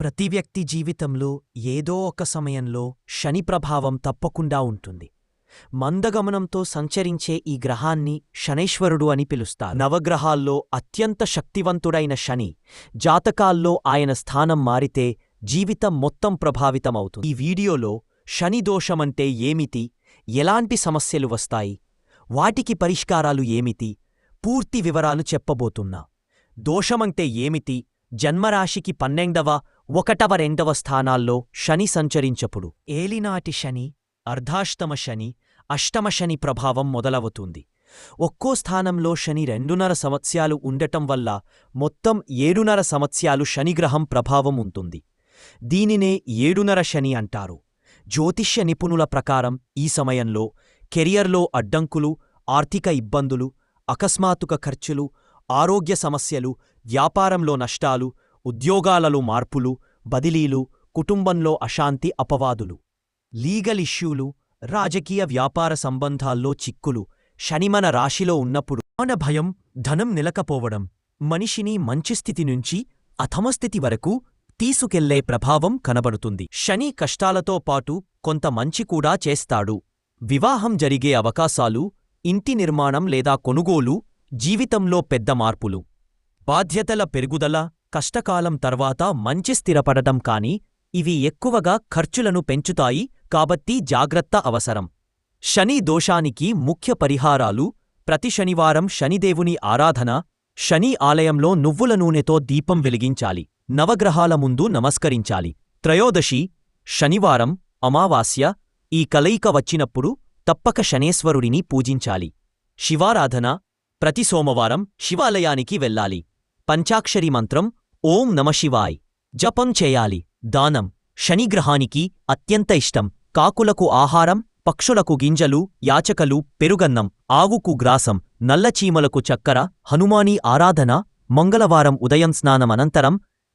ప్రతి వ్యక్తి జీవితంలో ఏదో ఒక సమయంలో శని ప్రభావం తప్పకుండా ఉంటుంది. మందగమనంతో సంచరించే ఈ గ్రహాన్ని శనైశ్వరుడు అని పిలుస్తారు. నవగ్రహాల్లో అత్యంత శక్తివంతుడైన శని జాతకాల్లో ఆయన స్థానం మారితే జీవితం మొత్తం ప్రభావితమవుతుంది. ఈ వీడియోలో శని దోషమంటే ఏమిటి? ఎలాంటి సమస్యలు వస్తాయి? వాటికి పరిష్కారాలు ఏమిటి? పూర్తి వివరాలు చెప్పబోతున్నా. దోషమంటే ఏమిటి? జన్మరాశికి పన్నెండవ ఒకటవ రెండవ స్థానాల్లో శని సంచరించపుడు ఏలినాటి శని అర్ధాష్టమ శని అష్టమ శని ప్రభావం మొదలవుతుంది. ఒక్కో స్థానంలో శని రెండున్నర సంవత్సరాలు ఉండటం వల్ల మొత్తం ఏడున్నర సంవత్సరాలు శనిగ్రహం ప్రభావం ఉంటుంది. దీనినే ఏడున్నర శని అంటారు. జ్యోతిష్య నిపుణుల ప్రకారం ఈ సమయంలో కెరియర్లో అడ్డంకులు ఆర్థిక ఇబ్బందులు అకస్మాత్తుక ఖర్చులు ఆరోగ్య సమస్యలు వ్యాపారంలో నష్టాలు ఉద్యోగాలలో మార్పులు బదిలీలు కుటుంబంలో అశాంతి అపవాదులు. లీగల్ ఇష్యూలు రాజకీయ వ్యాపార సంబంధాల్లో చిక్కులు శనిమన రాశిలో ఉన్నప్పుడు మన భయం ధనం నిలకపోవడం మనిషిని మంచి స్థితి నుంచి అథమస్థితి వరకు తీసుకెళ్ళే ప్రభావం కనబడుతుంది. శని కష్టాలతో పాటు కొంత మంచి కూడా చేస్తాడు. వివాహం జరిగే అవకాశాలు ఇంటి నిర్మాణం లేదా కొనుగోలు జీవితంలో పెద్ద మార్పులు. బాధ్యతల పెరుగుదల కష్టకాలం తర్వాత మంచి స్థిరపడటం కాని ఇవి ఎక్కువగా ఖర్చులను పెంచుతాయి కాబట్టి జాగ్రత్త అవసరం. శని దోషానికి ముఖ్య పరిహారాలు ప్రతి శనివారం శనిదేవుని ఆరాధన శని ఆలయంలో నువ్వుల నూనెతో దీపం వెలిగించాలి నవగ్రహాల ముందు నమస్కరించాలి. త్రయోదశి శనివారం అమావాస్య ఈ కలయిక వచ్చినప్పుడు తప్పక శనేశ్వరుడిని పూజించాలి. శివారాధన ప్రతి సోమవారం శివాలయానికి వెళ్ళాలి. పంచాక్షరి మంత్రం ఓం నమశివాయ్ జపం చేయాలి. దానం. శనిగ్రహానికి అత్యంత ఇష్టం. కాకులకు ఆహారం పక్షులకు గింజలు యాచకలు పెరుగన్నం ఆవుకు గ్రాసం నల్లచీమలకు చక్కర హనుమానీ ఆరాధన మంగళవారం ఉదయం స్నానమనంతరం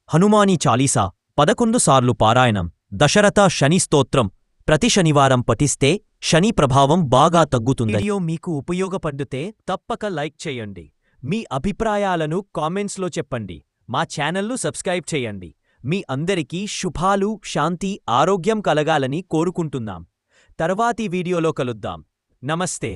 హనుమానీ చాలీసా పదకొండు సార్లు పారాయణం దశరథ శని స్తోత్రం ప్రతి శనివారం పఠిస్తే శని ప్రభావం బాగా తగ్గుతుంది. వీడియో మీకు ఉపయోగపడితే తప్పక లైక్ చేయండి. మీ అభిప్రాయాలను కామెంట్స్లో చెప్పండి. మా ఛానల్ను సబ్స్క్రైబ్ చేయండి. మీ అందరికీ శుభాలు శాంతి ఆరోగ్యం కలగాలని కోరుకుంటున్నాం. తర్వాతి వీడియోలో కలుద్దాం. నమస్తే.